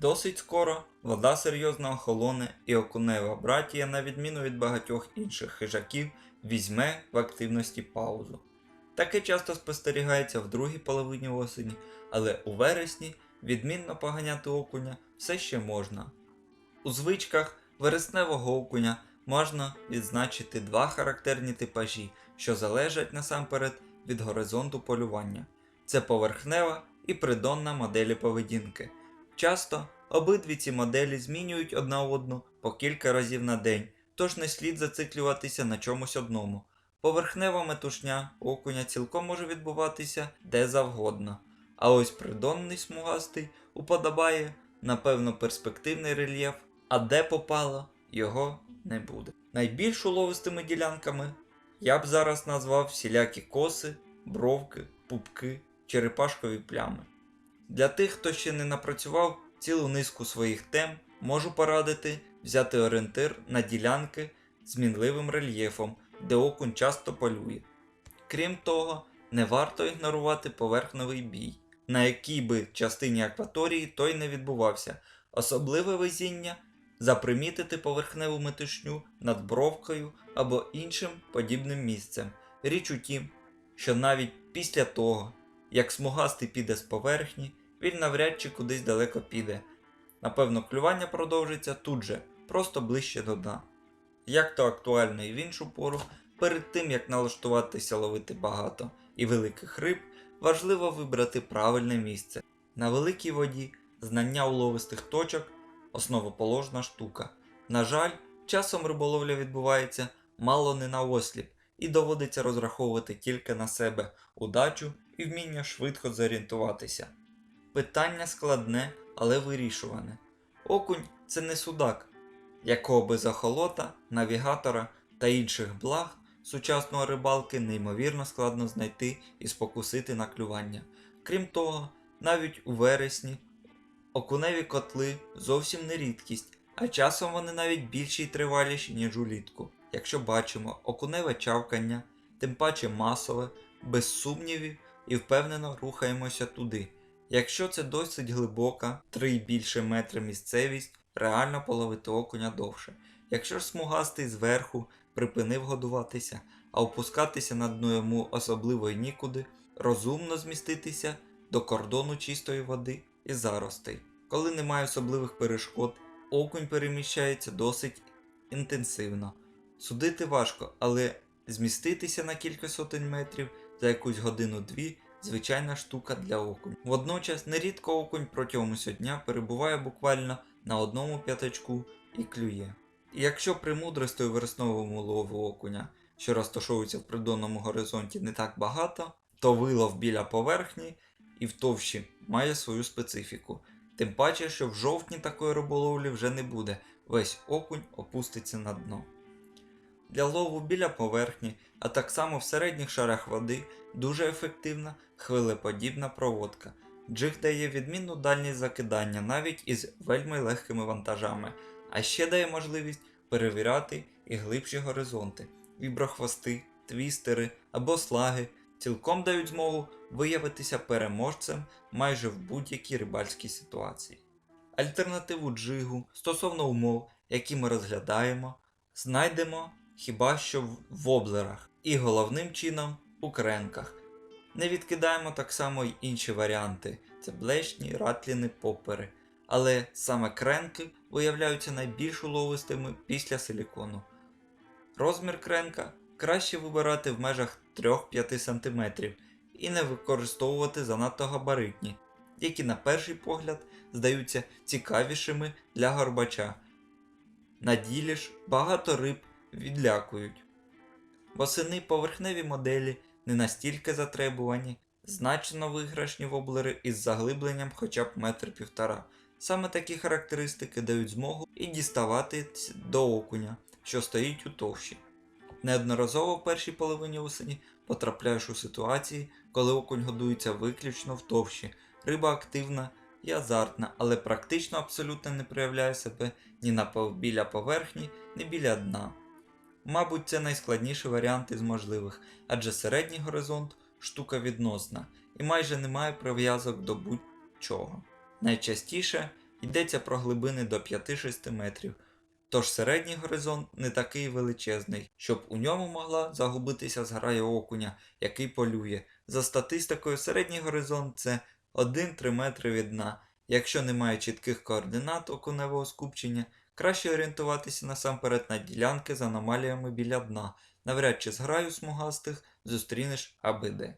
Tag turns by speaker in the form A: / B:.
A: Досить скоро вода серйозно охолоне і окунева братія, на відміну від багатьох інших хижаків, візьме в активності паузу. Таке часто спостерігається в другій половині осені, але у вересні відмінно поганяти окуня все ще можна. У звичках вересневого окуня можна відзначити два характерні типажі, що залежать насамперед від горизонту полювання. Це поверхнева і придонна моделі поведінки. Часто обидві ці моделі змінюють одна одну по кілька разів на день, тож не слід зациклюватися на чомусь одному. Поверхнева метушня окуня цілком може відбуватися де завгодно, а ось придонний смугастий уподобає, напевно, перспективний рельєф, а де попало, його не буде. Найбільш уловистими ділянками я б зараз назвав всілякі коси, бровки, пупки, черепашкові плями. Для тих, хто ще не напрацював цілу низку своїх тем, можу порадити взяти орієнтир на ділянки з мінливим рельєфом, де окунь часто полює. Крім того, не варто ігнорувати поверхневий бій, на якій би частині акваторії той не відбувався. Особливе везіння запримітити поверхневу метушню над бровкою або іншим подібним місцем. Річ у тім, що навіть після того, як смугастий піде з поверхні, він навряд чи кудись далеко піде. Напевно, клювання продовжиться тут же, просто ближче до дна. Як то актуально і в іншу пору, перед тим як налаштуватися ловити багато і великих риб, важливо вибрати правильне місце. На великій воді знання уловистих точок основоположна штука. На жаль, часом риболовля відбувається мало не на осліп, і доводиться розраховувати тільки на себе удачу і вміння швидко зорієнтуватися. Питання складне, але вирішуване. Окунь це не судак, якого без охолота, навігатора та інших благ сучасного рибалки неймовірно складно знайти і спокусити на клювання. Крім того, навіть у вересні окуневі котли зовсім не рідкість, а часом вони навіть більші й триваліші, ніж улітку. Якщо бачимо окуневе чавкання, тим паче масове, без сумнівів і впевнено рухаємося туди. Якщо це досить глибока, 3 й більше метри місцевість, реально половити окуня довше. Якщо ж смугастий зверху припинив годуватися, а опускатися на дно йому особливо й нікуди, розумно зміститися до кордону чистої води і заростей. Коли немає особливих перешкод, окунь переміщається досить інтенсивно. Судити важко, але зміститися на кілька сотень метрів за якусь годину-дві звичайна штука для окунь. Водночас нерідко окунь протягом усього дня перебуває буквально на одному п'ятачку і клює. І якщо премудростей у вересновому лову окуня, що розташовується в придонному горизонті, не так багато, то вилов біля поверхні і в товщі має свою специфіку. Тим паче, що в жовтні такої риболовлі вже не буде, весь окунь опуститься на дно. Для лову біля поверхні, а так само в середніх шарах води дуже ефективна хвилеподібна проводка. Джиг дає відмінну дальність закидання навіть із вельми легкими вантажами, а ще дає можливість перевіряти і глибші горизонти. Віброхвости, твістери або слаги цілком дають змогу виявитися переможцем майже в будь-якій рибальській ситуації. Альтернативу джигу стосовно умов, які ми розглядаємо, знайдемо хіба що в воблерах і головним чином у кренках. Не відкидаємо так само й інші варіанти це блешні, ратліни, попери. Але саме кренки виявляються найбільш уловистими після силікону. Розмір кренка краще вибирати в межах 3-5 см і не використовувати занадто габаритні, які на перший погляд здаються цікавішими для горбача. На ділі ж багато риб відлякують. Восени поверхневі моделі не настільки затребувані, значно виграшні воблери із заглибленням хоча б метр півтора. Саме такі характеристики дають змогу і діставати до окуня, що стоїть у товщі. Неодноразово в першій половині осені потрапляєш у ситуації, коли окунь годується виключно в товщі. Риба активна і азартна, але практично абсолютно не проявляє себе ні на біля поверхні, ні біля дна. Мабуть, це найскладніший варіант із можливих, адже середній горизонт штука відносна і майже немає прив'язок до будь-чого. Найчастіше йдеться про глибини до 5-6 метрів. Тож середній горизонт не такий величезний, щоб у ньому могла загубитися зграя окуня, який полює. За статистикою, середній горизонт це 1-3 метри від дна. Якщо немає чітких координат окуневого скупчення, краще орієнтуватися насамперед на ділянки з аномаліями біля дна. Навряд чи зграю смугастих зустрінеш аби де.